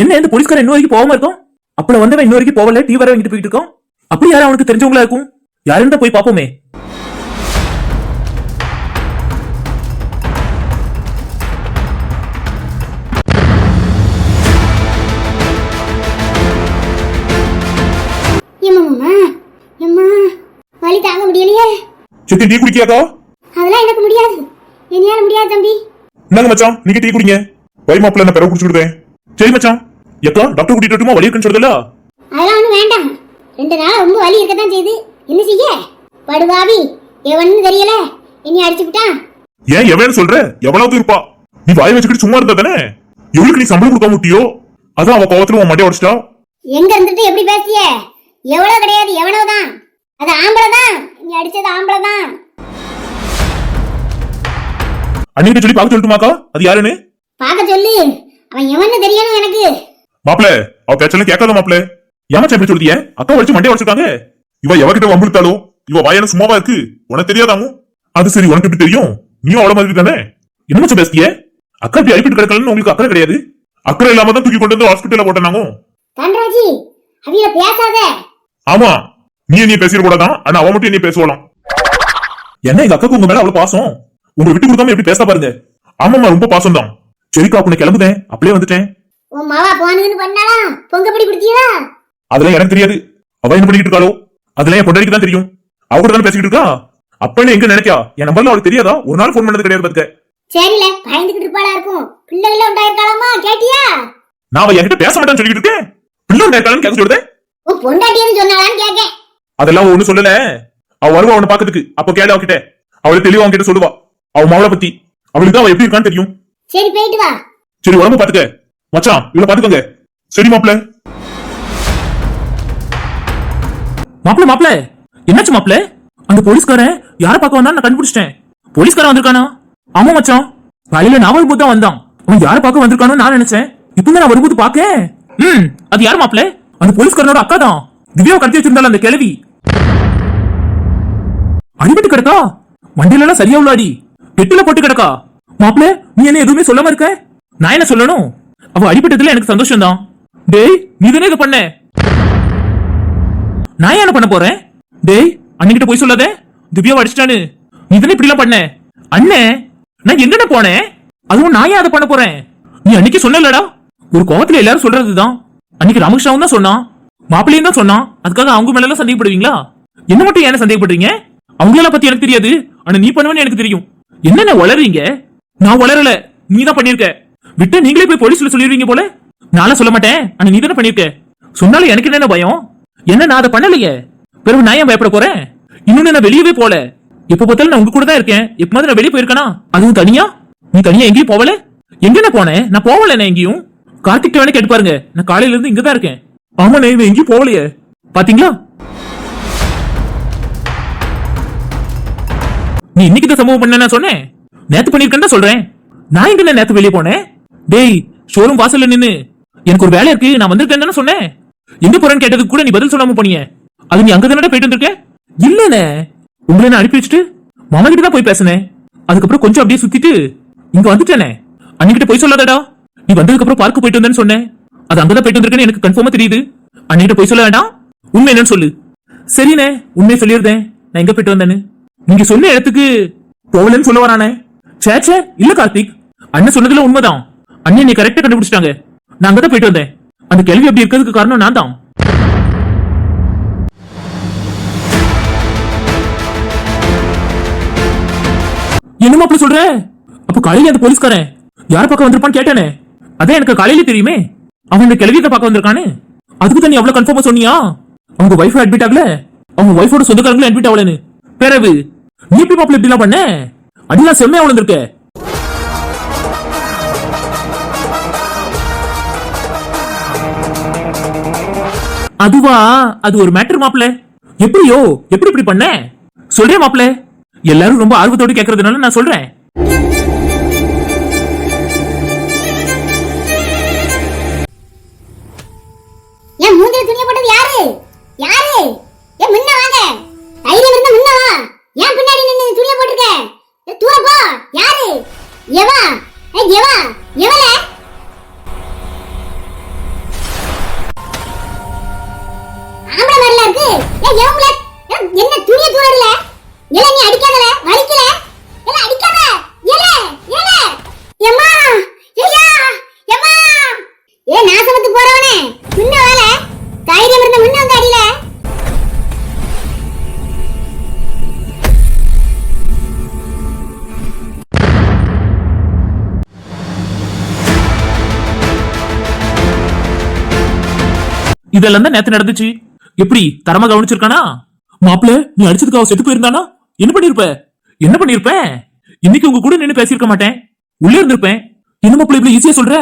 என்ன இந்த போலீஸ்காரன் இன்ன வரைக்கும் போகாம இருக்கும்? அப்பல வந்தவன் இன்ன வரைக்கும் போகல டீ வர வாங்கிட்டு போயிட்டு இருக்கோம். அப்படி யாரும் அவனுக்கு தெரிஞ்சவங்களா இருக்கும்? யாருன்னு தான் போய் எம்மா வலி தாங்க முடியலையே. சித்தி டீ குடிக்கியாக்கா அதெல்லாம் எனக்கு முடியாது. என்னால முடியாது தம்பி. இந்தாங்க மச்சான் நீங்க டீ குடிங்க. வை மாப்பிள்ள நான் பிறகு குடிச்சு விடுறேன் சரி மச்சான். ஏக்கா டாக்டர் கூட்டிட்டு வரட்டுமா? வலி இருக்குன்னு சொல்றதுல? அதெல்லாம் ஒண்ணும் வேண்டாம். ரெண்டு நாள் ரொம்ப வலி இருக்கத்தான் செய்யுது. என்ன செய்ய? படுவாவி எவன்னு தெரியல. என்னை அடிச்சு விட்டான் ஏன் எவன்னு சொல்ற? எவ்வளவு இருப்பா. நீ வாய் வச்சுக்கிட்டு சும்மா இருந்தா தானே? எவ்வளவுக்கு நீ சம்பளம் கொடுக்க முட்டியோ அதான் அவ கோவத்துல உன் மண்டைய உடச்சிட்டா? எங்க இருந்துட்டு எப்படி பேசிய? எவ்வளவு கிடையாது எவ்வளவுதான் அது ஆம்பளை தான் நீ அடிச்சது ஆம்பளை தான் அன்னைக்கு சொல்லி பார்க்க சொல்லட்டுமாக்கா? அது யாருன்னு? பார்க்க சொல்லு. அவன் எவன்னு தெரியணும் எனக்கு. மாப்பிள அவ பேச்செல்லாம் கேட்காத மாப்பிள. ஏமாச்சா எப்படி சொல்லிய அக்கா வச்சு மண்டைய உடச்சிருக்காங்க. இவ எவகிட்ட வம்பிழுத்தாலோ இவ வாயான சும்மாவா இருக்கு? உனக்கு தெரியாதாமோ அது சரி உனக்கு எப்படி தெரியும்? நீயும் அவள மாதிரி தானே? என்ன மச்சம் பேசிய அக்கா இப்படி அடிப்பிட்டு கிடக்கலன்னு உங்களுக்கு அக்கறை கிடையாது? அக்கறை இல்லாம தான் தூக்கி கொண்டு வந்து ஹாஸ்பிட்டல்ல தன்ராஜி பேசாத. ஆமா. நீ நீ பேசிட கூடாதான் ஆனா அவ மட்டும் நீ பேசுவாளாம். என்ன எங்க அக்காக்கு உங்க மேல அவ்வளவு பாசம்? உங்களை விட்டு கொடுக்காம எப்படி பேச பாருங்க? ஆமாமா ரொம்ப பாசம் தான் சரிக்கா உன்னை கிளம்புதேன். அப்படியே வந்துட்டேன். உன் மாவா போனதுன்னு பண்ணாலாம் பொங்க பிடி குடிச்சியா அதெல்லாம் எனக்கு தெரியாது. அவ என்ன பண்ணிட்டு இருக்காளோ? அதெல்லாம் என் பொண்டாடிக்கு தான் தெரியும். அவ கூட தானே பேசிக்கிட்டு இருக்கா? அப்ப என்ன எங்க நினைக்கா? என் நம்பர்ல அவளுக்கு தெரியாதா? ஒரு நாள் ஃபோன் பண்ணது கிடையாது பாத்துக்க. சரில பயந்துகிட்டு இருப்பாளா இருக்கும். பிள்ளைகள உண்டாயிருக்காளாமா? கேட்டியா? நான் அவ என்கிட்ட பேச மாட்டேன்னு சொல்லிட்டு இருக்கேன். பிள்ளை உண்டாயிருக்காளன்னு கேட்க சொல்லுதே. உன் பொண்டாட்டியன்னு சொன்னாலான்னு கேட்கேன். அதெல்லாம் ஒண்ணு சொல்லல. அவ வருவா அவனை பாக்கிறதுக்கு. அப்ப கேளு அவகிட்ட. அவளை தெளிவா அவன்கிட்ட சொல்லுவா. அவ மவளை பத்தி. அவளுக்கு தான் அவ எப்படி இருக்கான்னு தெரியும். சரி போயிட்டு வா. சரி உடம்பு பாத்துக்க. மச்சான் இவளை பாத்துக்கோங்க. சரி மாப்பிள்ள மாப்பிள மாப்பிள. என்னாச்சு மாப்பிள? அந்த போலீஸ்காரன் யார பார்க்க வந்தான்னு நான் கண்டுபிடிச்சிட்டேன். போலீஸ்காரன் வந்திருக்கானா? ஆமா மச்சான். காலையில நாவல் வரும்போது தான் வந்தான். அவன் யார பார்க்க வந்திருக்கானோ நான் நினைச்சேன். இப்போ நான் வரும்போது பாக்க ம் அது யார் மாப்பிள? அந்த போலீஸ்காரனோட அக்கா தான். திவ்யாவை கடத்தி வச்சிருந்தால அந்த கிழவி? அடிபட்டு கிடக்கா? வண்டியில எல்லாம் சரியா உள்ளாடி. பெட்டில போட்டு கிடக்கா? மாப்பிள நீ என்ன எதுவுமே சொல்லாம இருக்க? நான் என்ன சொல்லணும்? அவ அடிபட்டதுல எனக்கு சந்தோஷம் தான் டேய் நீ தானே இதை பண்ண? நான் ஏன் என்ன பண்ண போறேன்? டேய் அன்னிக்கிட்ட போய் சொல்லாதே. திவ்யாவை அடிச்சிட்டானு. நீ தானே இப்படி எல்லாம் பண்ண? அண்ணே நான் எங்கடா போனேன்? அதுவும் நான் ஏன் அதை பண்ண போறேன்? நீ அன்னைக்கு சொன்னலடா ஒரு கோவத்துல எல்லாரும் சொல்றதுதான். அன்னைக்கு ராமகிருஷ்ணாவும் தான் சொன்னான். மாப்பிள்ளையும் தான் சொன்னான். அதுக்காக அவங்க மேல எல்லாம் சந்தேகப்படுவீங்களா? என்ன மட்டும் ஏன் சந்தேகப்படுறீங்க? அவங்களால பத்தி எனக்கு தெரியாது. ஆனா நீ பண்ணுவேன்னு எனக்கு தெரியும். என்னென்ன வளருவீங்க? நான் வளரல. நீ தான் பண்ணிருக்க விட்டு நீங்களே போய் போலீஸ்ல சொல்லிடுவீங்க போல? நானும் சொல்ல மாட்டேன். ஆனா நீ தானே பண்ணிருக்க. சொன்னாலும் எனக்கு என்ன பயம்? என்ன நான் அதை பண்ணலையே? பிறகு நான் ஏன் பயப்பட போறேன்? இன்னொன்னு நான் வெளியவே போல. எப்ப பார்த்தாலும் நான் உங்க கூட தான் இருக்கேன். எப்பமாவது நான் வெளியே போயிருக்கேனா? அதுவும் தனியா? நீ தனியா எங்கேயும் போவல? எங்க நான் போனேன் நான் போவல நான் எங்கேயும். கார்த்திக் வேணா கேட்டு பாருங்க. நான் காலையில இருந்து இங்க தான் இருக்கேன். ஆமா நான் இவன் எங்கேயும் போகலையே. பாத்தீங்களா? நீ இன்னைக்கு தான் சம்பவம் பண்ண நான் சொன்னேன். நேத்து பண்ணிருக்கேன்னு சொல்றேன். நான் எங்க நேத்து வெளியே போனேன்? டேய் ஷோரூம் வாசல்ல நின்னு. எனக்கு ஒரு வேலை இருக்கு நான் வந்திருக்கேன் தானே சொன்னேன். எங்க போறேன்னு கேட்டதுக்கு கூட நீ பதில் சொல்லாம போனீங்க. அது நீ அங்க தானே போயிட்டு வந்திருக்க? இல்லனே. உங்களை நான் அனுப்பி வச்சுட்டு மாமா கிட்ட தான் போய் பேசினேன். அதுக்கப்புறம் கொஞ்சம் அப்படியே சுத்திட்டு இங்க வந்துட்டேனே. அன்னிக்கிட்ட போய் சொல்லாதடா. நீ வந்ததுக்கு அப்புறம் பார்க்க போயிட்டு வந்தேன்னு சொன்னேன். அது அங்கதான் போயிட்டு வந்திருக்கேன்னு எனக்கு கன்ஃபார்மா தெரியுது. அன்னிக்கிட்ட போய் சொல்ல வேண்டாம் உண்மை என்னன்னு சொல்லு. சரிண்ணே உண்மையை சொல்லியிருந்தேன் நான் எங்க போயிட்டு வந்தேன்னு. நீங்க சொன்ன இடத்துக்கு போகலன்னு சொல்ல வரானே. சே சே இல்ல கார்த்திக். அண்ணன் சொன்னதுல உண்மைதான். அண்ணன் நீ கரெக்டா கண்டுபிடிச்சிட்டாங்க. நான் அங்கதான் போயிட்டு வந்தேன். அந்த கேள்வி அப்படி இருக்கிறதுக்கு காரணம் நான் தான். என்ன அப்படி சொல்ற? அப்ப காலையில அந்த போலீஸ்காரன் யார பக்கம் வந்திருப்பான்னு கேட்டானே. அதான் எனக்கு காலையில தெரியுமே. அவன் இந்த கிளவியத்தை பார்க்க வந்திருக்கானு. அதுக்கு தான் நீ அவ்வளவு கன்ஃபார்மா சொன்னியா? அவங்க ஒய்ஃப் அட்மிட் ஆகல? அவங்க ஒய்ஃபோட சொந்தக்காரங்களும் அட்மிட் ஆகலன்னு. பேரவு நீ எப்படி மாப்பிள்ள இப்படிலாம் பண்ண? அடிலாம் செம்மையா வளர்ந்துருக்க அதுவா? அது ஒரு மேட்டர் மாப்பிள்ள. எப்படியோ? எப்படி இப்படி பண்ண? சொல்றேன் மாப்பிள்ள. எல்லாரும் ரொம்ப ஆர்வத்தோட கேக்குறதுனால நான் சொல்றேன். ஏன் மூஞ்சில துணியை போட்டது யாரு? இதெல்லாம் தான் நேத்து நடந்துச்சு. எப்படி தரமா கவனிச்சிருக்கானா? மாப்பிள நீ அடிச்சதுக்காக செத்து போயிருந்தானா? என்ன பண்ணிருப்ப? என்ன பண்ணிருப்பேன் இன்னைக்கு உங்க கூட நின்னு பேசியிருக்க மாட்டேன். உள்ளே இருந்திருப்பேன். என்ன மாப்பிள இப்படி ஈஸியா சொல்ற?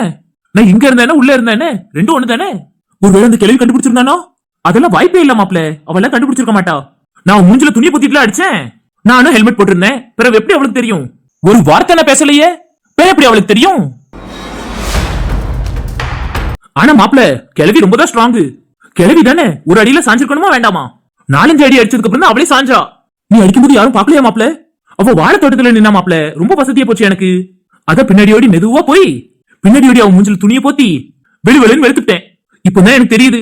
நான் இங்க இருந்தேனே உள்ள இருந்தேனே? ரெண்டும் ஒண்ணு தானே ஒருவேளை அந்த கேள்வி கண்டுபிடிச்சிருந்தானோ? அதெல்லாம் வாய்ப்பே இல்ல மாப்பிள்ள அவெல்லாம் கண்டுபிடிச்சிருக்க மாட்டா. நான் மூஞ்சில துணியை பொத்திட்டுல அடிச்சேன். நானும் ஹெல்மெட் போட்டிருந்தேன். பிறகு எப்படி அவளுக்கு தெரியும்? ஒரு வார்த்தை நான் பேசலையே. பிறகு எப்படி அவளுக்கு தெரியும்? ஆனா மாப்பிள்ள கிழவி ரொம்ப தான் ஸ்ட்ராங் கிழவி தானே ஒரு அடியில சாஞ்சிருக்கணுமா வேண்டாமா? நாலஞ்சு அடி அடிச்சதுக்கு அப்புறம் அவளே சாஞ்சா? நீ அடிக்கும்போது யாரும் பாக்கலையா மாப்ள அவ வாழை தோட்டத்துல நின்னா மாப்ள ரொம்ப வசதியா போச்சு எனக்கு. அத பின்னாடி ஓடி மெதுவா போய் பின்னாடி ஓடி அவன் மூஞ்சில் துணியை போத்தி வெளி வெளின்னு வெளுத்துட்டேன் இப்பதான் எனக்கு தெரியுது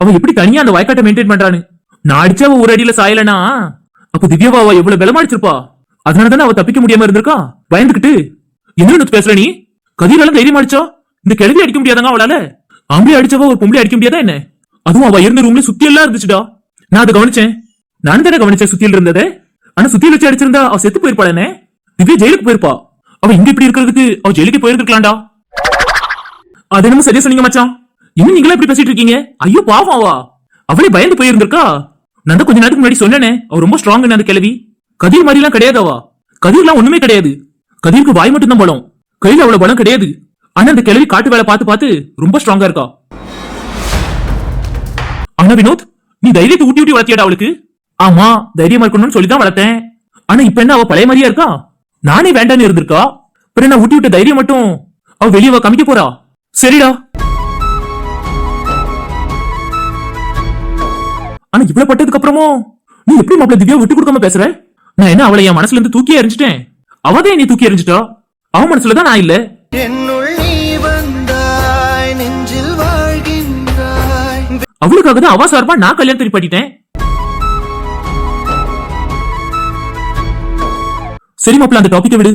அவ எப்படி தனியா அந்த வயக்காட்டை மெயின்டைன் பண்றான்னு. நான் அடிச்சா அவ ஒரு அடியில சாயலனா? அப்ப திவ்யாவா அவ எவ்வளவு பலமா அடிச்சிருப்பா அதனாலதானே அவ தப்பிக்க முடியாம இருந்திருக்கா? பயந்துகிட்டு என்ன பேசுற நீ? கதிரெல்லாம் தைரியமா அடிச்சா? இந்த கிழவி அடிக்க முடியாதாங்க அவளால? ஆம்பளை அடிச்சவ ஒரு பொம்பளை அடிக்க முடியாதா என்ன? அதுவும் அவ இருந்த ரூம்ல சுத்தி எல்லாம் இருந்துச்சுடா. நான் அதை கவனிச்சேன். நான் தானே கவனிச்சேன் சுத்தியில் இருந்ததே. ஆனா சுத்தியில் வச்சு அடிச்சிருந்தா அவ செத்து போயிருப்பாளே திவ்யா ஜெயிலுக்கு போயிருப்பா. அவ இங்க இப்படி இருக்கிறதுக்கு அவ ஜெயிலுக்கு போயிருக்கலாம்டா அது என்னமோ சரியா சொன்னீங்க மச்சான். இன்னும் நீங்களா இப்படி பேசிட்டு இருக்கீங்க? ஐயோ பாவம் அவா. அவளே பயந்து போயிருந்திருக்கா? நான் தான் கொஞ்ச நேரத்துக்கு முன்னாடி சொன்னேனே. அவ ரொம்ப ஸ்ட்ராங் அந்த கிளவி கதிர் மாதிரி எல்லாம் கிடையாது அவா. கதிர்லாம் ஒண்ணுமே கிடையாது. கதிருக்கு வாய் மட்டும் தான் பலம். கையில அவ்வளவு பலம் கிடையாது. ஆனா அந்த கிளவி காட்டு வேலை பார்த்து பார்த்து ரொம்ப ஸ்ட்ராங்கா இருக்கா. ஆனா வினோத் நீ தைரியத்தை ஊட்டி ஊட்டி வளர்த்தியாடா அவளுக்கு. ஆமா தைரியமா இருக்கணும்னு சொல்லி தான் வளர்த்தேன். ஆனா இப்ப என்ன அவ பழைய மாதிரியா இருக்கா? நானே வேண்டான்னு இருந்திருக்கா? பிறகு நான் ஊட்டி விட்ட தைரியம் மட்டும் அவ வெளியே காமிக்க போறா? சரிடா. ஆனா இவ்வளவு பட்டதுக்கு அப்புறமும் நீ எப்படி மாப்பிள்ள திவ்யா விட்டு கொடுக்காம பேசுற? நான் என்ன அவளை என் மனசுல இருந்து தூக்கி எறிஞ்சிட்டேன்? அவதான் நீ தூக்கி எறிஞ்சிட்டா? அவன் மனசுலதான் நான் இல்ல. அவளுக்காக தான் அவ சார்பா நான் கல்யாணம் தெரிப்பாட்டிட்டேன் சரி மாப்பிள்ள அந்த டாபிக்கை விடு.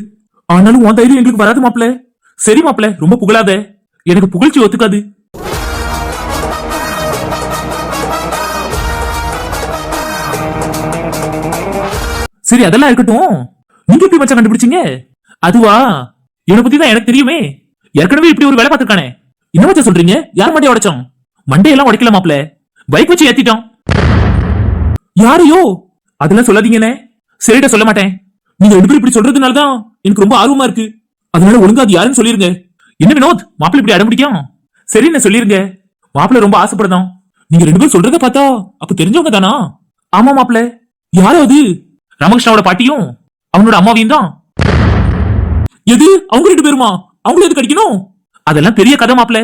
ஆனாலும் உன் தைரியம் எங்களுக்கு வராது மாப்பிள்ள சரி மாப்பிள்ள ரொம்ப புகழாத. எனக்கு புகழ்ச்சி ஒத்துக்காது. சரி அதெல்லாம் இருக்கட்டும். நீங்க எப்படி மச்சான் கண்டுபிடிச்சீங்க? அதுவா? இவனை பத்தி தான் எனக்கு தெரியுமே. ஏற்கனவே இப்படி ஒரு வேலை பார்த்துருக்கானே. என்ன மச்சான் சொல்றீங்க? யார் மாட்டியா உடைச்சோம்? மண்டையெல்லாம் உடைக்கல மாப்ள பைக் வச்சு ஏத்திட்டோம். யாரையோ? அதெல்லாம் சொல்லாதீங்கண்ணே. சரிடா சொல்ல மாட்டேன். நீங்க ரெண்டு பேரும் இப்படி சொல்றதுனால தான் எனக்கு ரொம்ப ஆர்வமா இருக்கு. அதனால ஒழுங்கா அது யாருன்னு சொல்லிருங்க. என்ன வினோத்? மாப்பிள்ள இப்படி அடம்பிடிக்கும்? சரின்னு சொல்லிருங்க. மாப்பிள்ளை ரொம்ப ஆசைப்படுதான். நீங்க ரெண்டு பேரும் சொல்றத பார்த்தா அப்ப தெரிஞ்சவங்க தானா? ஆமா மாப்பிள யாரோ அது? ராமகிருஷ்ணாவோட பாட்டியும் அவனோட அம்மாவையும் தான். எது? அவங்க ரெண்டு பேருமா? அவங்களும் எது கடிக்கணும் அதெல்லாம் பெரிய கதை மாப்பிள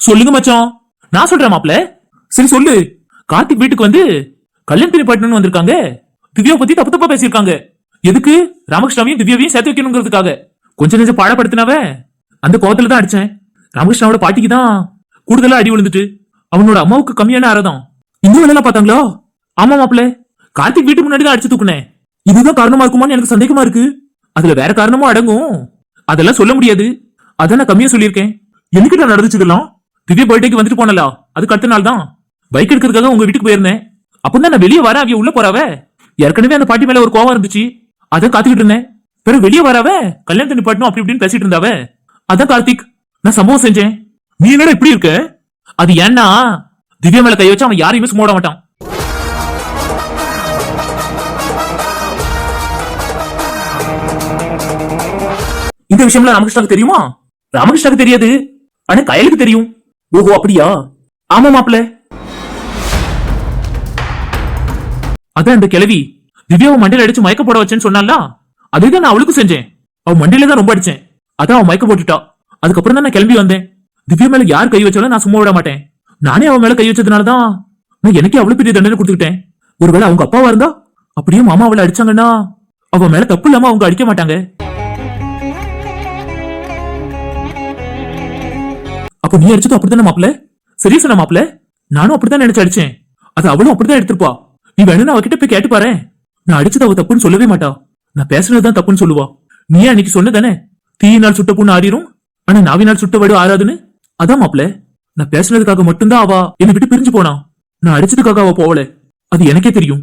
சொல்லுங்க மச்சான். நான் சொல்றேன் மாப்ள சரி சொல்லு. கார்த்திக் வீட்டுக்கு வந்து கல்யாணத்திரி பாட்டணும்னு வந்திருக்காங்க. திவ்யா பத்தி தப்பு தப்பா பேசியிருக்காங்க. எதுக்கு? ராமகிருஷ்ணாவையும் திவ்யாவையும் சேர்த்து வைக்கணுங்கிறதுக்காக. கொஞ்சம் நெஞ்சம் பாடப்படுத்தினவ அந்த கோவத்துல தான் அடிச்சேன். ராமகிருஷ்ணாவோட பாட்டிக்கு தான் கூடுதலா அடி விழுந்துட்டு அவனோட அம்மாவுக்கு கம்மியான அறதான் இந்த வேலையெல்லாம் பார்த்தாங்களோ? ஆமா மாப்பிள்ள கார்த்திக் வீட்டுக்கு முன்னாடி தான் அடிச்சு தூக்குனேன். இதுதான் காரணமா இருக்குமான்னு எனக்கு சந்தேகமா இருக்கு. அதுல வேற காரணமும் அடங்கும். அதெல்லாம் சொல்ல முடியாது. அதான் நான் கம்மியா சொல்லியிருக்கேன். என்னைக்கு நடந்துச்சு இதெல்லாம்? திவ்யா பர்த்டேக்கு வந்துட்டு போனலா அதுக்கு அடுத்த நாள் தான். பைக் எடுக்கிறதுக்காக உங்க வீட்டுக்கு போயிருந்தேன். அப்பதான் நான் வெளியே வர அவிய உள்ள போறாவ? ஏற்கனவே அந்த பாட்டி மேல ஒரு கோவம் இருந்துச்சு. அதான் காத்துக்கிட்டு இருந்தேன். பிறகு வெளியே வராவ? கல்யாணத்தை நிப்பாட்டணும் அப்படி இப்படின்னு பேசிட்டு இருந்தாவ? அதான் கார்த்திக் நான் சம்பவம் செஞ்சேன். நீ என்னடா இப்படி இருக்க? அது ஏன்னா திவ்யா மேல கை வச்சு அவன் யாரையுமே சும்மா விட மாட்டான். இந்த விஷயம்ல ராமகிருஷ்ணாக்கு தெரியுமா? ராமகிருஷ்ணாக்கு தெரியாது. ஆனா கயலுக்கு தெரியும். ஓஹோ அப்படியா? ஆமா மாப்ள அதான் இந்த கிழவி. திவ்யாவை மண்டையில அடிச்சு மயக்க போட வச்சேன்னு சொன்னால அதுதான் நான் அவளுக்கு செஞ்சேன். அவன் மண்டையில தான் ரொம்ப அடிச்சேன். அதான் அவன் மயக்க போட்டுட்டா. அதுக்கப்புறம் தான் நான் கிளம்பி வந்தேன். திவ்யா மேல யார் கை வச்சாலும் நான் சும்மா விட மாட்டேன். நானே அவன் மேல கை வச்சதுனால தான் நான் எனக்கே அவ்வளவு பெரிய தண்டனை கொடுத்துக்கிட்டேன். ஒருவேளை அவங்க அப்பாவா இருந்தா? அப்படியே மாமா அவளை அடிச்சாங்கன்னா அவ மேல தப்பு இல்லாம அவங்க அடிக்க மாட்டாங்க. அப்ப நீ அடிச்சது அப்படித்தானே மாப்பிள சரியா சொன்ன மாப்ள நானும் அப்படித்தான் நினைச்சு அடிச்சேன். அது அவளும் அப்படிதான் எடுத்திருப்பா. நீ வேணும்னு அவகிட்ட போய் கேட்டு பாரு நான் அடிச்சது அவ தப்புன்னு சொல்லவே மாட்டா. நான் பேசுனதுதான் தப்புன்னு சொல்லுவா. நீ அன்னைக்கு சொன்னதானே? தீயினால் சுட்ட பொண்ணு ஆறிரும். ஆனா நாவினால் சுட்ட வடு ஆறாதுன்னு? அதான் மாப்பிள நான் பேசுனதுக்காக மட்டும்தான் அவ என்னை விட்டு பிரிஞ்சு போனா. நான் அடிச்சதுக்காக அவ போகல அது எனக்கே தெரியும்.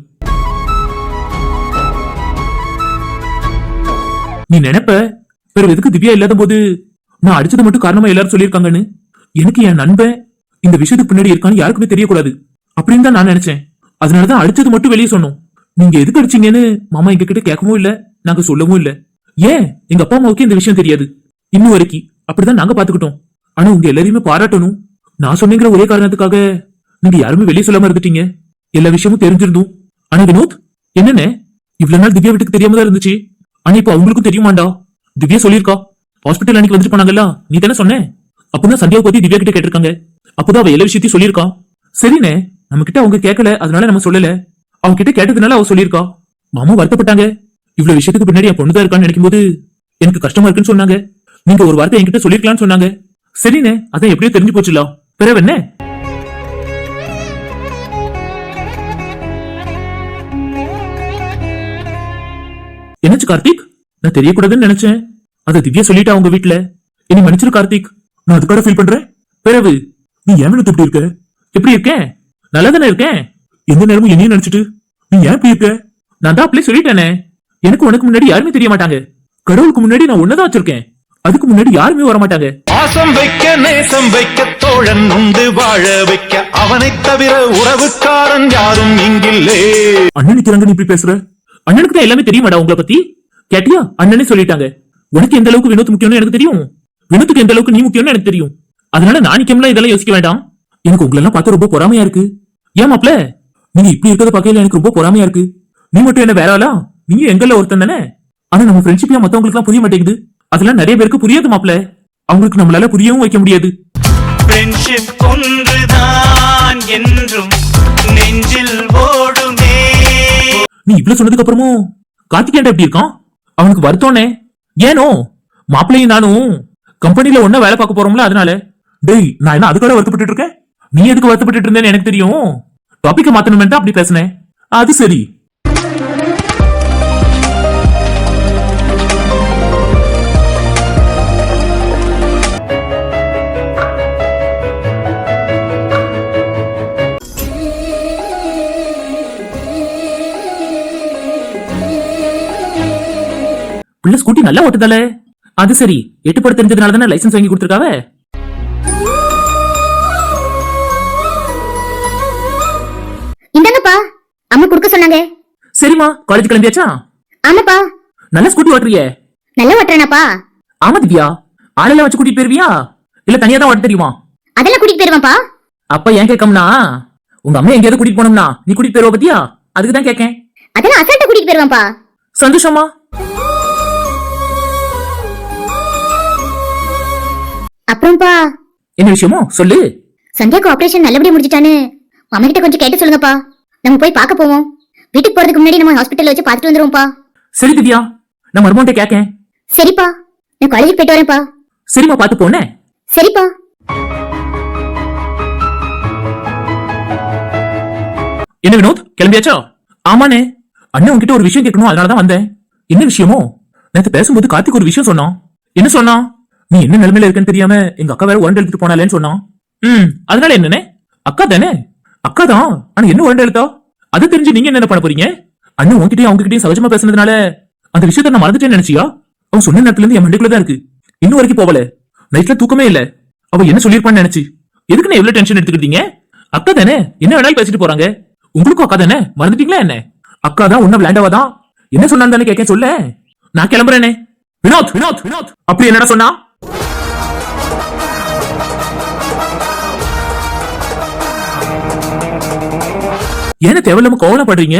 நீ நினைப்ப பிறகு எதுக்கு திவ்யா இல்லாத போது நான் அடிச்சது மட்டும் காரணமா எல்லாரும் சொல்லியிருக்காங்கன்னு? எனக்கு என் நண்பன் இந்த விஷயத்துக்கு பின்னாடி இருக்கான்னு யாருக்குமே தெரியக்கூடாது. அப்படின்னு தான் நான் நினைச்சேன். அதனாலதான் அடிச்சது மட்டும் வெளியே சொன்னோம். நீங்க எதுக்கு அடிச்சீங்கன்னு மாமா எங்க கிட்ட கேட்கவும் இல்ல நாங்க சொல்லவும் இல்ல. ஏன்? எங்க அப்பா அம்மாவுக்கு இந்த விஷயம் தெரியாது. இன்னும் வரைக்கும் அப்படிதான் நாங்க பாத்துக்கிட்டோம். ஆனா உங்க எல்லாரையுமே பாராட்டணும். நான் சொன்னேங்கிற ஒரே காரணத்துக்காக நீங்க யாருமே வெளியே சொல்லாம இருந்துட்டீங்க. எல்லா விஷயமும் தெரிஞ்சிருந்தோம். ஆனா வினோத் என்னென்ன இவ்வளவு நாள் திவ்யா வீட்டுக்கு தெரியாம தான் இருந்துச்சு. ஆனா இப்ப அவங்களுக்கும் தெரியுமாண்டா? திவ்யா சொல்லியிருக்கா. ஹாஸ்பிட்டல் அன்னைக்கு வந்துட்டு போனாங்கல்ல நீ தானே சொன்னேன் அப்பதான் சந்தியாவை பத்தி திவ்யா கிட்ட கேட்டிருக்காங்க. அப்பதான் அவ எல்லா விஷயத்தையும் சொல்லியிருக்கான் சரிண்ணே நம்ம கிட்ட அவங்க கேட்கல அதனால நம்ம சொல்லல. அவங்க கிட்ட கேட்டதுனால அவ சொல்லியிருக்கா. மாமா வருத்தப்பட்டாங்க. இவ்வளவு விஷயத்துக்கு பின்னாடி என் பொண்ணுதான் இருக்கான்னு நினைக்கும்போது எனக்கு கஷ்டமா இருக்குன்னு சொன்னாங்க. நீங்க ஒரு வார்த்தை என்கிட்ட சொல்லிருக்கலாம்னு சொன்னாங்க. சரிண்ணே அதான் எப்படியோ தெரிஞ்சு போச்சுலாம். பிறகு என்ன கார்த்திக்? நான் தெரியக்கூடாதுன்னு நினைச்சேன். அதை திவ்யா சொல்லிட்டா உங்க வீட்ல. என்னை மன்னிச்சிரு கார்த்திக். நான் அதுக்காக ஃபீல் பண்றேன். பிறகு நீ ஏன் வினோத் இப்படி இருக்க? எப்படி இருக்கேன் நல்லா தானே இருக்கேன் எந்த நேரமும் என்னையும் நினைச்சிட்டு நீ ஏன் இப்படி இருக்க? நான் தான் அப்படியே சொல்லிட்டேனே. எனக்கு உனக்கு முன்னாடி யாருமே தெரிய மாட்டாங்க. கடவுளுக்கு முன்னாடி நான் ஒன்னதான் வச்சிருக்கேன். அதுக்கு முன்னாடி யாருமே வர மாட்டாங்க. பாசம் வைக்க நேசம் வைக்க தோழன் உண்டு வாழ வைக்க அவனைத் தவிர உறவுக்காரன் யாரும் இங்கில்லே. அண்ணன் நிக்கிறாங்க நீ இப்படி பேசுற? அண்ணனுக்கு தான் எல்லாமே தெரியுமாடா உங்களை பத்தி? கேட்டியா? அண்ணனே சொல்லிட்டாங்க. உனக்கு எந்த அளவுக்கு வினோத் முக்கியம்னு எனக்கு தெரியும். வினோத்துக்கு எந்த அளவுக்கு நீ முக்கியம்னு எனக்கு தெரியும். அதனால நான் நிக்கம்லாம் இதெல்லாம் யோசிக்க வேண்டாம். எனக்கு உங்களெல்லாம் பார்த்து ரொம்ப பொறாமையா இருக்கு. ஏன் மாப்ள? நீங்க இப்படி இருக்கிறத பார்க்கையில எனக்கு ரொம்ப பொறாமையா இருக்கு. நீ மட்டும் என்ன வேற ஆளா? நீயும் எங்கல்ல ஒருத்தன் தானே? ஆனா நம்ம ஃப்ரெண்ட்ஷிப் ஏன் மத்தவங்களுக்கு புரிய மாட்டேங்குது. அதெல்லாம் நிறைய பேருக்கு புரியாது மாப்ள. அவங்களுக்கு நம்மளால புரியவும் வைக்க முடியாது. ஃப்ரெண்ட்ஷிப் ஒன்றுதான் என்றும் நெஞ்சில் ஓடுமே. நீ இவ்வளவு சொன்னதுக்கு அப்புறமும் கார்த்திகேயன் எப்படி இருக்கான்? அவனுக்கு வருத்தம்னே. ஏனோ? மாப்பிள்ளையும் நானும். கம்பெனில ஒன்னா வேலை பார்க்க போறோம்ல அதனால. டேய் நான் என்ன அதுக்காக வருத்தப்பட்டு இருக்கேன்? நீ எதுக்கு வருத்தப்பட்டு இருந்தேன்னு எனக்கு தெரியும். டாபிக் மாத்தணும்ட்டு தான் அப்படி பேசினேன். அது சரி. பிள்ளை ஸ்கூட்டி நல்லா ஓட்டுதாலே. அது சரி. எட்டு படம் தெரிஞ்சதுனால தானே லைசன்ஸ் வாங்கி கொடுத்துருக்காவ? இந்தாங்கப்பா. அம்மா குடுக்க சொன்னாங்க. சரிம்மா காலேஜ் கிளம்பியாச்சா? ஆமாப்பா. நல்ல ஸ்கூட்டி ஓட்டுறியே. நல்லா ஓட்டுறேனாப்பா. ஆமா திவ்யா. ஆளெல்லாம் வச்சு கூட்டிட்டு போயிருவியா? இல்ல தனியா தான் ஓட்ட தெரியுமா? அதெல்லாம் கூட்டிட்டு போயிருவான்ப்பா. அப்ப ஏன் கேட்கம்னா? உங்க அம்மா எங்கேயாவது கூட்டிட்டு போனோம்னா நீ கூட்டிட்டு போயிருவ பத்தியா? அதுக்கு தான் கேட்கேன். அதெல்லாம் அசால்ட்டா கூட்டிட்டு போயிருவான்ப்பா. சந்தோஷமா அப்புறம்ப்பா என்ன விஷயமோ? சொல்லு. சந்தியாக்கு ஆபரேஷன் நல்லபடியா முடிஞ்சிட்டான்னு. மாமா கிட்ட கொஞ்சம் கேட்டு சொல்லுங்கப்பா. நம்ம போய் பார்க்க போவோம். வீட்டுக்கு போறதுக்கு முன்னாடி நம்ம ஹாஸ்பிட்டல்ல வச்சு பார்த்துட்டு வந்துருவோம்ப்பா. சரி திவ்யா. நான் மருமன்ட்ட கேட்கேன் சரிப்பா. நான் காலேஜுக்கு போயிட்டு வரேன்ப்பா. சரிம்மா பார்த்து போனேன் சரிப்பா. என்ன வினோத் கிளம்பியாச்சா? ஆமாண்ணே. அண்ணன் உன்கிட்ட ஒரு விஷயம் கேட்கணும் அதனாலதான் வந்தேன். என்ன விஷயமோ? நேத்து பேசும்போது கார்த்திக் ஒரு விஷயம் சொன்னான். என்ன சொன்னான்? நீ என்ன நிலைமையில இருக்குன்னு தெரியாம எங்க அக்கா வேற உரண்டு எடுத்துட்டு போனாலேன்னு சொன்னான். ம் அதனால என்னண்ணே? அக்கா தானே? அக்கா தான். ஆனா என்ன உரண்டு எழுத்தா அது தெரிஞ்சு நீங்க என்ன பண்ண போறீங்க? அண்ணன் உன்கிட்டயும் அவங்க கிட்டயும் சகஜமா பேசுனதுனால அந்த விஷயத்த நான் மறந்துட்டேன்னு நினைச்சியா? அவன் சொன்ன நேரத்துல இருந்து என் மண்டைக்குள்ள தான் இருக்கு. இன்னும் வரைக்கும் போகல நைட்ல தூக்கமே இல்ல. அவ என்ன சொல்லிருப்பான்னு நினைச்சு. எதுக்கு நான் எவ்வளவு டென்ஷன் எடுத்துக்கிட்டீங்க? அக்கா தானே? என்ன வேணாலும் பேசிட்டு போறாங்க. உங்களுக்கும் அக்கா தானே? மறந்துட்டீங்களா என்ன? அக்கா தான் உன்ன விளையாண்டவா தான்? என்ன சொன்னான்னு தானே கேட்க சொல்ல. நான் கிளம்புறேனே. வினோத் வினோத் வினோத். அப்படி என்னடா சொன்னா? ஏன தேவையில்லாம கோவலப்படுறீங்க?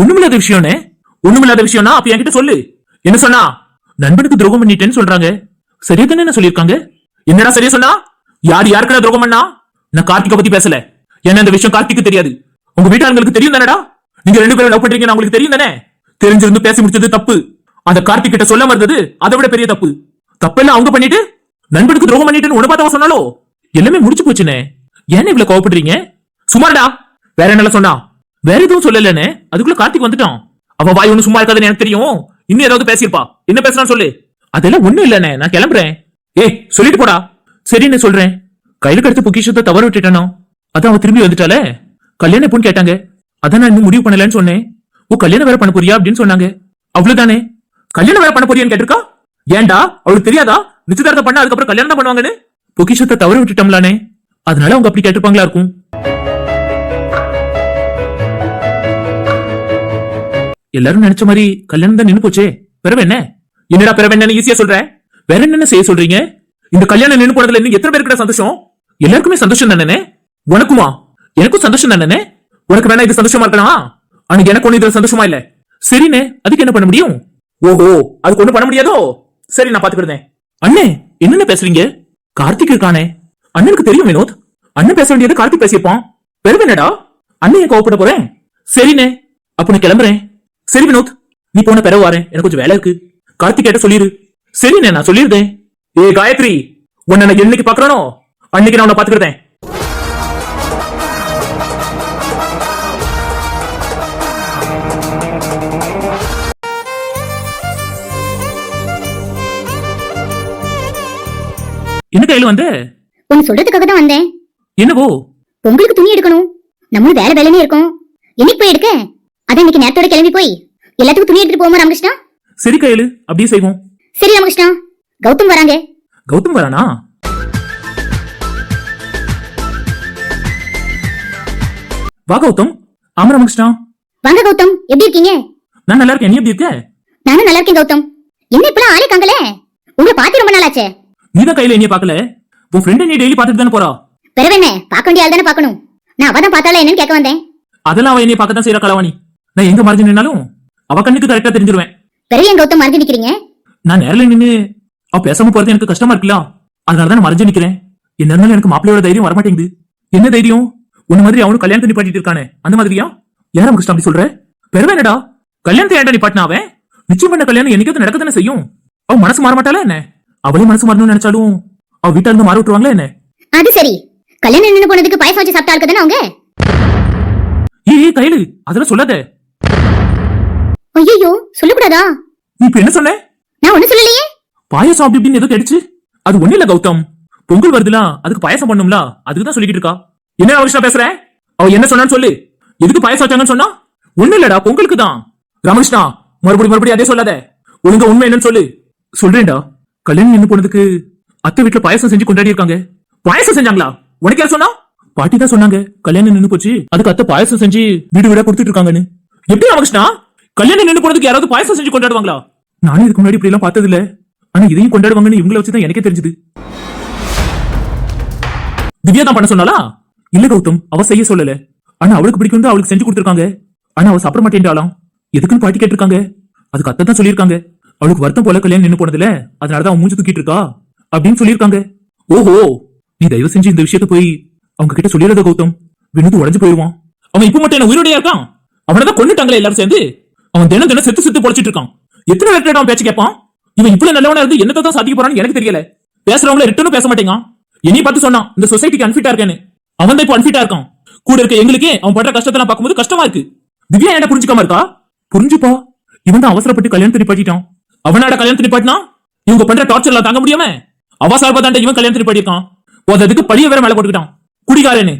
ஒண்ணுமில்லாத விஷயம்னே. ஒண்ணுமில்லாத விஷயம்னா அப்ப என்கிட்ட சொல்லு. என்ன சொன்னா? நண்பனுக்கு துரோகம் பண்ணிட்டேன்னு சொல்றாங்க. சரியா தானே என்ன சொல்லியிருக்காங்க? என்னடா சரியா சொன்னா? யார் யாருக்கடா துரோகம் பண்ணா? நான் கார்த்திகை பத்தி பேசல. என்ன இந்த விஷயம் கார்த்திக்கு தெரியாது. உங்க வீட்டாளங்களுக்கு தெரியும் தானடா? நீங்க ரெண்டு பேரும் லவ் பண்றீங்க உங்களுக்கு தெரியும் தானே? தெரிஞ்சிருந்து பேசி முடிச்சது தப்பு. அந்த கார்த்திக் கிட்ட சொல்ல மறந்தது அதை விட பெரிய தப்பு. தப்பெல்லாம் அவங்க பண்ணிட்டு நண்பனுக்கு துரோகம் பண்ணிட்டுன்னு உன பார்த்தவன் சொன்னாலோ? எல்லாமே முடிச்சு போச்சுனே. ஏன் இவ்வளவு கோவப்படுறீங்க? சுமார்டா வேற என்ன சொன்னா? வேற எதுவும் சொல்லலன்னு அதுக்குள்ள கார்த்திக் வந்துட்டான். அவ வாய் ஒண்ணு சும்மா இருக்காதுன்னு எனக்கு தெரியும். இன்னும் ஏதாவது பேசியிருப்பா. என்ன பேசுறான்னு சொல்லு. அதெல்லாம் ஒண்ணும் இல்லண்ணே நான் கிளம்புறேன். ஏய் சொல்லிட்டு போடா. சரின்னு சொல்றேன். கையில கடுத்து பொக்கிஷத்தை தவற விட்டுட்டானோ? அதான் அவ திரும்பி வந்துட்டாலே கல்யாணம் எப்போன்னு கேட்டாங்க. அதான் நான் இன்னும் முடிவு பண்ணலன்னு சொன்னேன். ஓ கல்யாணம் வேற பண்ண போறியா அப்படின்னு சொன்னாங்க. அவ்வளவுதானே? கல்யாணம் வேற பண்ண போறியான்னு கேட்டிருக்கா? ஏன்டா? அவளுக்கு தெரியாதா? நிச்சயதார்த்தம் பண்ண அதுக்கப்புறம் கல்யாணம் தான் பண்ணுவாங்கன்னு? பொக்கிஷத்தை தவற விட்டுட்டோம்லானே. அதனால அவங்க அப்படி கேட்டிருப்பாங்களா இருக்கும்? எல்லாரும் நினைச்ச மாதிரி கல்யாணம் தான் நின்னு போச்சே. பிறவு என்ன? என்னடா பிறவை என்னன்னு ஈஸியா சொல்ற? வேற என்னென்ன செய்ய சொல்றீங்க? இந்த கல்யாணம் நின்னு போனதுல இன்னும் எத்தனை பேருக்கு சந்தோஷம்? எல்லாருக்குமே சந்தோஷம் தானே உனக்குமா? எனக்கும் சந்தோஷம் தானே உனக்கு வேணா இது சந்தோஷமா இருக்கலாம். அன்னைக்கு எனக்கு ஒண்ணு இதுல சந்தோஷமா இல்ல. சரிண்ணே அதுக்கு என்ன பண்ண முடியும்? ஓஹோ அதுக்கு ஒண்ணு பண்ண முடியாதோ? சரி நான் பாத்துக்கிட்டேன் அண்ணே என்னென்ன பேசுறீங்க? கார்த்திக் இருக்கானே. அண்ணனுக்கு தெரியும் வினோத். அண்ணன் பேச வேண்டியது கார்த்திக் பேசியிருப்பான். பெருமை என்னடா? அண்ணன் கோவப்பட போறேன்? சரிண்ணே அப்ப நான் கிளம்புறேன். சரி வினோத் நீ போன பிறகு வரேன். எனக்கு கொஞ்சம் வேலை இருக்கு. கார்த்திக் கிட்ட சொல்லிரு. சரிண்ணே நான் சொல்லிருந்தேன். ஏ காயத்ரி உன்னை நான் என்னைக்கு பாக்குறானோ அன்னைக்கு நான் உன்னை பாத்துக்கிட்டேன் என்ன கையில வந்து? ஒன்னு சொல்றதுக்காக தான் வந்தேன். என்னவோ? பொங்கலுக்கு துணி எடுக்கணும். நம்மளும் வேலை வேலைன்னு இருக்கோம். என்னைக்கு போய் எடுக்க? அதான் இன்னைக்கு நேரத்தோட கிளம்பி போய் எல்லாத்துக்கும் துணி எடுத்துட்டு போவோமா ராமகிருஷ்ணா? சரி கையில அப்படியே செய்வோம். சரி ராமகிருஷ்ணா கௌதம் வராங்க. கௌதம் வரானா? வா கௌதம் ஆமா ராமகிருஷ்ணா. வாங்க கௌதம் எப்படி இருக்கீங்க? நான் நல்லா இருக்கேன் நீ எப்படி இருக்க? நானும் நல்லா இருக்கேன் கௌதம். என்ன இப்பலாம் ஆளே காங்கல? உங்களை பார்த்து ரொம்ப நாள் ஆச்சே நீதான் கையில என்னைய பாக்கல உன் ஃப்ரெண்ட் நீ டெய்லி பாத்துட்டு தானே போறா? பிறவென்ன பார்க்க வேண்டிய ஆள் தானே பார்க்கணும். நான் அவதான் பார்த்தாலும் என்னன்னு கேட்க வந்தேன். அதெல்லாம் அவ என்னைய பார்க்கத்தான் செய்யற களவாணி நான் எங்க மறைஞ்சு நின்னாலும் அவ கண்ணுக்கு கரெக்டா தெரிஞ்சிருவேன். பிறகு என் கௌதம் மறைஞ்சு நிக்கிறீங்க? நான் நேரில் நின்னு அவ பேசாம போறது எனக்கு கஷ்டமா இருக்குல்ல? அதனாலதான் நான் மறைஞ்சு நிக்கிறேன். என்ன இருந்தாலும் எனக்கு மாப்பிள்ளையோட தைரியம் வரமாட்டேங்குது. என்ன தைரியம்? உன்ன மாதிரி அவனும் கல்யாணத்தை நிப்பாட்டிட்டு இருக்கானே. அந்த மாதிரியா? யார கிருஷ்ணா அப்படி சொல்ற? பெருமை என்னடா? கல்யாணத்தை ஏன்டா நிப்பாட்டினா அவன்? நிச்சயம் பண்ண கல்யாணம் என்னைக்காவது நடக்க தானே செய்யும்? அவ மனசு மாற மாட்டாளா என்ன? அவளே மனசு மாறணும்னு நினைச்சாலும் அவ வீட்டா இருந்து மாற விட்டுருவாங்களா என்ன? அது சரி. கல்யாணம் நின்று போனதுக்கு பாயசம் வச்சு சாப்பிட்டா இருக்குதானே அவங்க? ஏய் கையில. அதெல்லாம் சொல்லாத. ஐயோ சொல்லக்கூடாதா? நீ இப்ப என்ன சொன்ன? நான் ஒண்ணு சொல்லலையே. பாயசம் அப்படி இப்படின்னு ஏதோ கேடுச்சு அது ஒண்ணு இல்ல கௌதம். பொங்கல் வருதுல அதுக்கு பாயசம் பண்ணும்ல அதுக்கு தான் சொல்லிக்கிட்டு இருக்கா. என்ன ராமகிருஷ்ணா பேசுற? அவ என்ன சொன்னான்னு சொல்லு. எதுக்கு பாயசம் வச்சாங்கன்னு சொன்னா? ஒண்ணு இல்லடா பொங்கலுக்கு தான். ராமகிருஷ்ணா மறுபடியும் மறுபடியும் அதே சொல்லாத. ஒழுங்கா உண்மை என்னன்னு சொல்லு. சொல்றேன்டா. கல்யாணம் நின்னு போனதுக்கு அத்தை வீட்டுல பாயசம் செஞ்சு கொண்டாடி இருக்காங்க. பாயசம் செஞ்சாங்களா? உனக்கு யார் சொன்னா? பாட்டி தான் சொன்னாங்க. கல்யாணம் நின்னு போச்சு. அதுக்கு அத்தை பாயசம் செஞ்சு வீடு வீடா கொடுத்துட்டு இருக்காங்கன்னு. எப்படி ராமகிருஷ்ணா கல்யாணம் நின்னு போனதுக்கு யாராவது பாயசம் செஞ்சு கொண்டாடுவாங்களா? நானும் இதுக்கு முன்னாடி இப்படி எல்லாம் பார்த்தது இல்ல ஆனா இதையும் கொண்டாடுவாங்கன்னு இவங்கள வச்சுதான் எனக்கே தெரிஞ்சது. திவ்யா தான் பண்ண சொன்னாலா இல்ல கௌதம் அவ செய்ய சொல்லல. ஆனா அவளுக்கு பிடிக்கும் அவளுக்கு செஞ்சு கொடுத்துருக்காங்க. ஆனா அவ சாப்பிட மாட்டேன்டாலாம் எதுக்குன்னு பாட்டி கேட்டிருக்காங்க. அதுக்கு அத்தை தான் சொல்லியிருக்காங்க. அவளுக்கு வருத்தம் போல கல்யாணம் நின்னு போனதுல அதனாலதான் அவன் மூஞ்சி தூக்கிட்டு இருக்கா? அப்படின்னு சொல்லியிருக்காங்க. ஓஹோ! நீ தயவு செஞ்சு இந்த விஷயத்த போய் அவங்க கிட்ட சொல்லிடுறத கௌதம். வினோத் உடஞ்சு போயிருவான் அவன் இப்ப மட்டும் என்ன உயிரோடையா இருக்கான்? அவனை தான் கொண்டுட்டாங்களே எல்லாரும் சேர்ந்து? அவன் தினம் தினம் செத்து செத்து பொழைச்சிட்டு இருக்கான். எத்தனை பேர்கிட்ட அவன் பேச்சு கேட்பான்? இவன் இவ்வளவு நல்லவனா இருந்து என்னத்தை தான் சாதிக்க போறான்னு எனக்கு தெரியல. பேசுறவங்கள ரிட்டனும் பேச மாட்டேங்க என்னைய பார்த்து சொன்னான் இந்த சொசைட்டிக்கு அன்ஃபிட்டா இருக்கேன்னு. அவன் தான் இப்போ அன்ஃபிட்டா இருக்கான். கூட இருக்க எங்களுக்கே அவன் படுற கஷ்டத்தை நான் பார்க்கும்போது கஷ்டமா இருக்கு. திவ்யா என்ன புரிஞ்சுக்காம இருக்கா? புரிஞ்சுப்பா. இவன் தான் அவசரப்பட்டு கல்யாணத்தை நிப்பாட்டிட்டான் அவனோட கல்யாணத்தை நிப்பாட்டினா இவங்க பண்ற டார்ச்சர்ல தாங்க முடியாம? அவ சார்பா தாண்ட இவன் கல்யாணத்தை நிப்பாட்டிருக்கான் போததுக்கு பழிய வேற மேல போட்டுக்கிட்டான். குடிகாரன்னு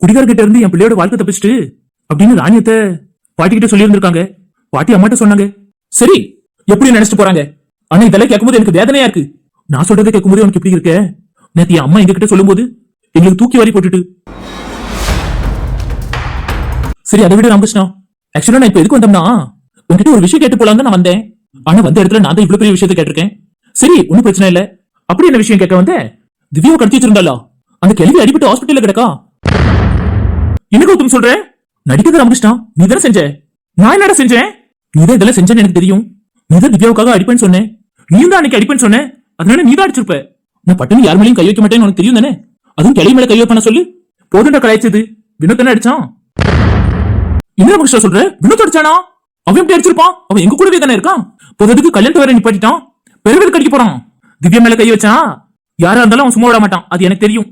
குடிகார்கிட்ட இருந்து என் பிள்ளையோட வாழ்க்கை தப்பிச்சுட்டு அப்படின்னு ராணியத்தை பாட்டிக்கிட்ட சொல்லி இருந்திருக்காங்க பாட்டி அம்மாட்ட சொன்னாங்க. சரி எப்படி நினைச்சிட்டு போறாங்க? ஆனா இதெல்லாம் கேட்கும்போது எனக்கு வேதனையா இருக்கு. நான் சொல்றதை கேட்கும்போது உனக்கு இப்படி இருக்க? நேத்து என் அம்மா எங்க கிட்ட சொல்லும்போது எங்களுக்கு தூக்கி வாரி போட்டுட்டு. சரி அதை விட ராமகிருஷ்ணா. ஆக்சுவலா நான் இப்ப எதுக்கு வந்தோம்னா உன்கிட்ட ஒரு விஷயம் கேட்டு போலான்னு நான் வந்தேன். ஆனா வந்த இடத்துல நான் தான் இவ்வளவு பெரிய விஷயத்தை கேட்டிருக்கேன். சரி ஒன்னும் பிரச்சனை இல்ல. அப்படி என்ன விஷயம் கேட்க வந்தேன் திவ்யாவை கடத்தி வச்சிருந்தாளா அந்த கேள்வி அடிபட்டு ஹாஸ்பிட்டல்ல கிடக்கா? என்ன கௌதம் சொல்ற? நடிக்கிறது ராமகிருஷ்ணா நீ தானே செஞ்ச? நான் என்னடா செஞ்சேன்? நீ தான் இதெல்லாம் செஞ்சேன்னு எனக்கு தெரியும். நீ தான் திவ்யாவுக்காக அடிப்பேன்னு சொன்னேன் நீ தான் அன்னைக்கு அடிப்பேன்னு சொன்னேன் அதனால நீ தான் அடிச்சிருப்ப. நான் பட்டுன்னு யார் மேலேயும் கை வைக்க மாட்டேன்னு உனக்கு தெரியும் தானே? அதுவும் கிளை மேல கை வைப்பேன் சொல்லு. போதுண்டா கலாய்ச்சது வினோத் தானே அடிச்சான்? என்ன ராமகிருஷ்ணா சொல்ற? வினோத் அடிச்சானா? அவன் எப்படி அடிச்சிருப்பான்? அவன் எங்க கூடவே தானே இருக்கான்? போததுக்கு கல்யாணத்தை வேற நிப்பாட்டிட்டான். பெருவது அடிக்க போறான். திவ்யா மேல கை வச்சான். யாரா இருந்தாலும் அவன் சும்மா விட மாட்டான். அது எனக்கு தெரியும்.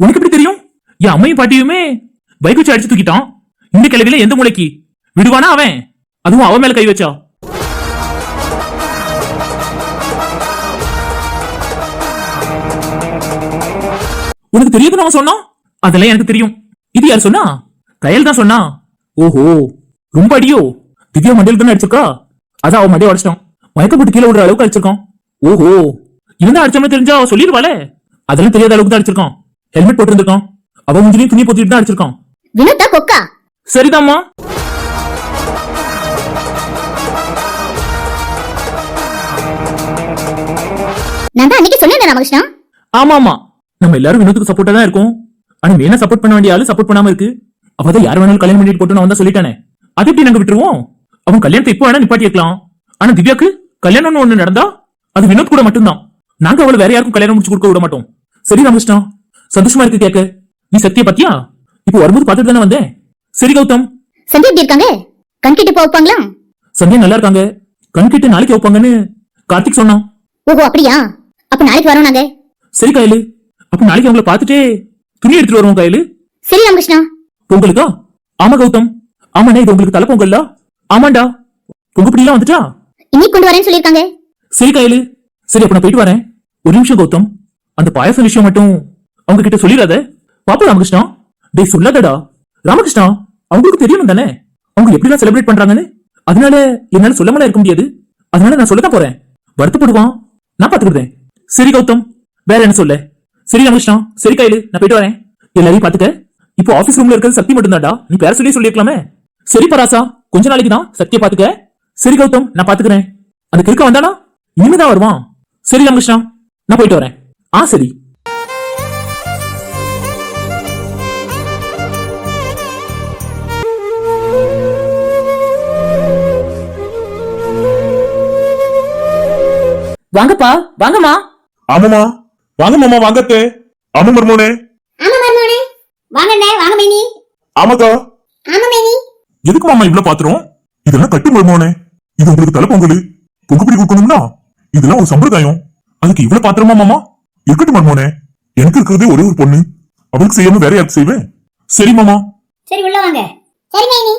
உனக்கு எப்படி தெரியும்? என் அம்மையும் பாட்டியுமே பைக் வச்சு அடிச்சு தூக்கிட்டான். இந்த கிழவில எந்த மூளைக்கு? விடுவானா அவன்? அதுவும் அவன் மேல கை வச்சா? உனக்கு தெரியுதுன்னு அவன் சொன்னான்? அதெல்லாம் எனக்கு தெரியும். இது யார் சொன்னா? கயல் தான் சொன்னா. ஓஹோ ரொம்ப அடியோ. திவ்யா மண்டையில் தானே அடிச்சிருக்கா? அதான் அவன் மண்டையை உடச்சிட்டான். மயக்க போட்டு கீழே விடுற அளவுக்கு அடிச்சிருக்கான். ஓஹோ இவன் தான் அடிச்சவனு தெரிஞ்சா அவன் சொல்லிடுவாளே? அதெல்லாம் தெரியாத அளவுக்கு தான் அடிச்சிருக்கான். ஹெல்மெட் போட்டிருந்திருக்கான். அவன் முஞ்சிலையும் துணி போத்திட்டு தான் அடிச்சிருக்கான். வினோத்தா கொக்கா? சரிதாம்மா. நான் தான் அன்னைக்கு சொன்னேன் ராமகிருஷ்ணா. ஆமா ஆமா நம்ம எல்லாரும் வினோத்துக்கு சப்போர்ட்டா தான் இருக்கோம். ஆனா மெயினா சப்போர்ட் பண்ண வேண்டிய ஆளு சப்போர்ட் பண்ணாம இருக்கு. அவதான் யார் வேணாலும் கல்யாணம் பண்ணிட்டு போட்டு நான் தான் சொல்லிட்டானே. அது எப்படி நாங்க விட்டுருவோம்? அவன் கல்யாணத்தை இப்போ வேணா நிப்பாட்டி ஆனா திவ்யாக்கு கல்யாணம்னு ஒண்ணு நடந்தா அது வினோத் கூட மட்டும்தான். நாங்க அவளை வேற யாருக்கும் கல்யாணம் முடிச்சு கொடுக்க விட மாட்டோம். சரி ராமகிருஷ்ணா. சந்தோஷமா இருக்கு கேட்க நீ சத்திய பத்தியா? இப்போ வரும்போது பார்த்துட்டு தானே வந்தேன். சரி கௌதம். சந்தியா எப்படி இருக்காங்க? கண்கிட்டு போப்பாங்களா சந்தியா நல்லா இருக்காங்க. கண்கிட்ட நாளைக்கு வைப்பாங்கன்னு கார்த்திக் சொன்னான். ஓஹோ அப்படியா? அப்ப நாளைக்கு வரோம் நாங்க. சரி கையலு. அப்ப நாளைக்கு அவங்கள பார்த்துட்டே துணி எடுத்துட்டு வருவோம் கையலு. சரி ராமகிருஷ்ணா. பொங்கலுக்கா? ஆமா கௌதம். ஆமாண்ணே இது உங்களுக்கு தலை பொங்கல்ல? ஆமாண்டா. பொங்க பிடிலாம் வந்துட்டா? இன்னைக்கு கொண்டு வரேன்னு சொல்லிருக்காங்க சரி கையலு. சரி அப்ப நான் போயிட்டு வரேன். ஒரு நிமிஷம் கௌதம். அந்த பாயாசம் விஷயம் மட்டும் அவங்க கிட்ட சொல்லிடாத பாப்பா ராமகிருஷ்ணா. டேய் சொல்லாதடா. ராமகிருஷ்ணா அவங்களுக்கு தெரியணும் தானே? அவங்க எப்படிலாம் செலிப்ரேட் பண்றாங்கன்னு? அதனால என்னால சொல்லாமலாம் இருக்க முடியாது. அதனால நான் சொல்லதான் போறேன். வருத்தப்படுவான். நான் பாத்துக்கிறேன் சரி கௌதம். வேற என்ன சொல்ல? சரி ராமகிருஷ்ணா. சரி கையில. நான் போயிட்டு வரேன். எல்லாரையும் பாத்துக்க இப்போ ஆபீஸ் ரூம்ல இருக்கிறது சக்தி மட்டும்தான்டா. நீ பேர சொல்லி சொல்லிருக்கலாமே சரி பராசா. கொஞ்ச நாளைக்கு தான் சக்தியை பாத்துக்க சரி கௌதம். நான் பாத்துக்கிறேன் அந்த கிறுக்க வந்தானா? இனிமேதான் வருவான். சரி ராமகிருஷ்ணா. நான் போயிட்டு வரேன். ஆ சரி. வாங்கப்பா வாங்கம்மா. ஆமாமா வாங்க மாமா வாங்கத்தே. ஆமா மர்மோனே. ஆமா மருமோனே. வாங்க அண்ணே வாங்க மேனி. ஆமாக்கா. ஆமா மேனி. எதுக்கு மாமா இவ்வளவு பாத்துறோம் இதெல்லாம் கட்டு மர்மோனே. இது உங்களுக்கு தலை பொங்கல் பொங்குப்பிடி கொடுக்கணும்னா? இதெல்லாம் ஒரு சம்பிரதாயம். அதுக்கு இவ்வளவு பாத்திரமா மாமா? இருக்கட்டும் மர்மோனே. எனக்கு இருக்கிறதே ஒரே ஒரு பொண்ணு. அவளுக்கு செய்யாம வேற யாருக்கு செய்வேன்? சரி மாமா. சரி உள்ள வாங்க. சரி மேனி.